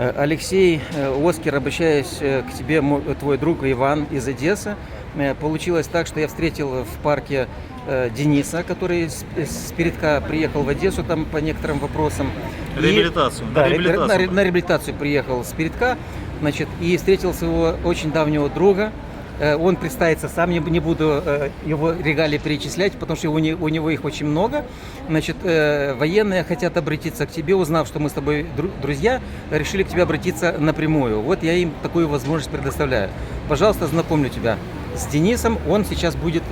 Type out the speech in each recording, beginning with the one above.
Э, Алексей, э, Оскар, обращаюсь э, к тебе, твой друг Иван из Одессы. Получилось так, что я встретил в парке Дениса, который с передка приехал в Одессу там по некоторым вопросам. И- Реабилитацию, на Да, ре- реабилитацию. на, на реабилитацию приехал с передка, значит, и встретил своего очень давнего друга. Э, Он представится сам, бу- не буду э, его регалии перечислять, потому что у, не- у него их очень много. Значит, э, военные хотят обратиться к тебе, узнав, что мы с тобой дру- друзья, решили к тебе обратиться напрямую. Вот я им такую возможность предоставляю. Пожалуйста, знакомлю тебя с Денисом. Он сейчас будет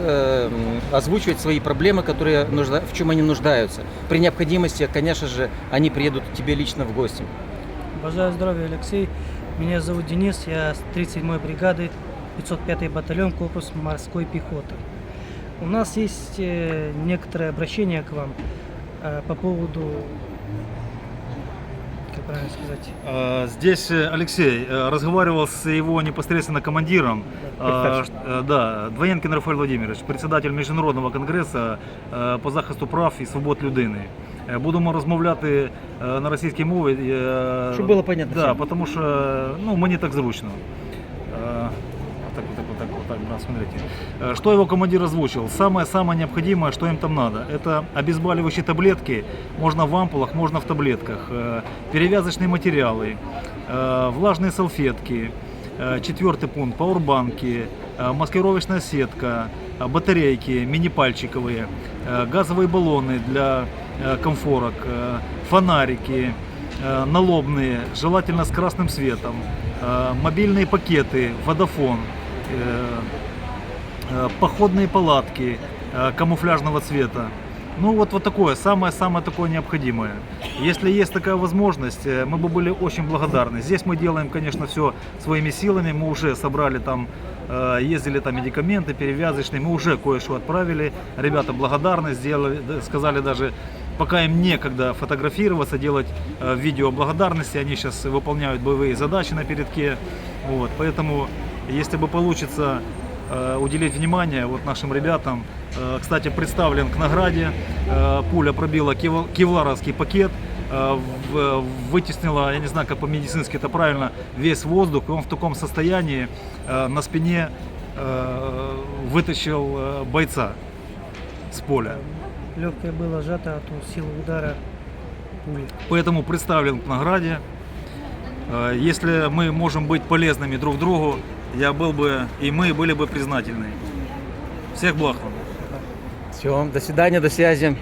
озвучивать свои проблемы, которые нужда- в чем они нуждаются. При необходимости, конечно же, они приедут к тебе лично в гости. Бажаю здоровья, Алексей. Меня зовут Денис, я с 37-й бригады, 505-й батальон, корпус морской пехоты. У нас есть э, некоторые обращения к вам э, по поводу, как правильно сказать, Э, Здесь э, Алексей э, разговаривал с его непосредственно командиром, э, Представься. ш- э, да, Двоєнкин Рафаэль Владимирович, председатель Міжнародного конгресу е, по захисту прав і свобод людини. Е, Будемо розмовляти е, на російській мові. е, Щоб було понятно Да, всім. тому що ну, мені так зручно. Так, вот так, вот так, вот так, да, смотрите. Э, Что его командир озвучил? Самое-самое необходимое, что им там надо, это обезболивающие таблетки, можно в ампулах, можно в таблетках, э, перевязочные материалы, э, влажные салфетки, четвертый пункт, пауэрбанки, маскировочная сетка, батарейки мини-пальчиковые, газовые баллоны для комфорок, фонарики, налобные, желательно с красным светом, мобильные пакеты, водофон, походные палатки э, камуфляжного цвета. Ну вот, вот такое, самое-самое такое необходимое. Если есть такая возможность, э, мы бы были очень благодарны. Здесь мы делаем, конечно, все своими силами. Мы уже собрали там, э, ездили там медикаменты перевязочные, мы уже кое-что отправили. Ребята благодарны, сделали, сказали даже, пока им некогда фотографироваться, делать э, видео благодарности, они сейчас выполняют боевые задачи на передке. Вот, поэтому, если бы получится э, уделить внимание вот нашим ребятам. Э, Кстати, представлен к награде. Э, Пуля пробила кев- кевларовский пакет, вытеснила, я не знаю, как по-медицински это правильно, весь воздух. И он в таком состоянии на спине вытащил бойца с поля. легкое было сжато от силы удара пули. Поэтому представлен к награде. Если мы можем быть полезными друг другу, я был бы и мы были бы признательны. Всех благ вам. Все, до свидания, до связи.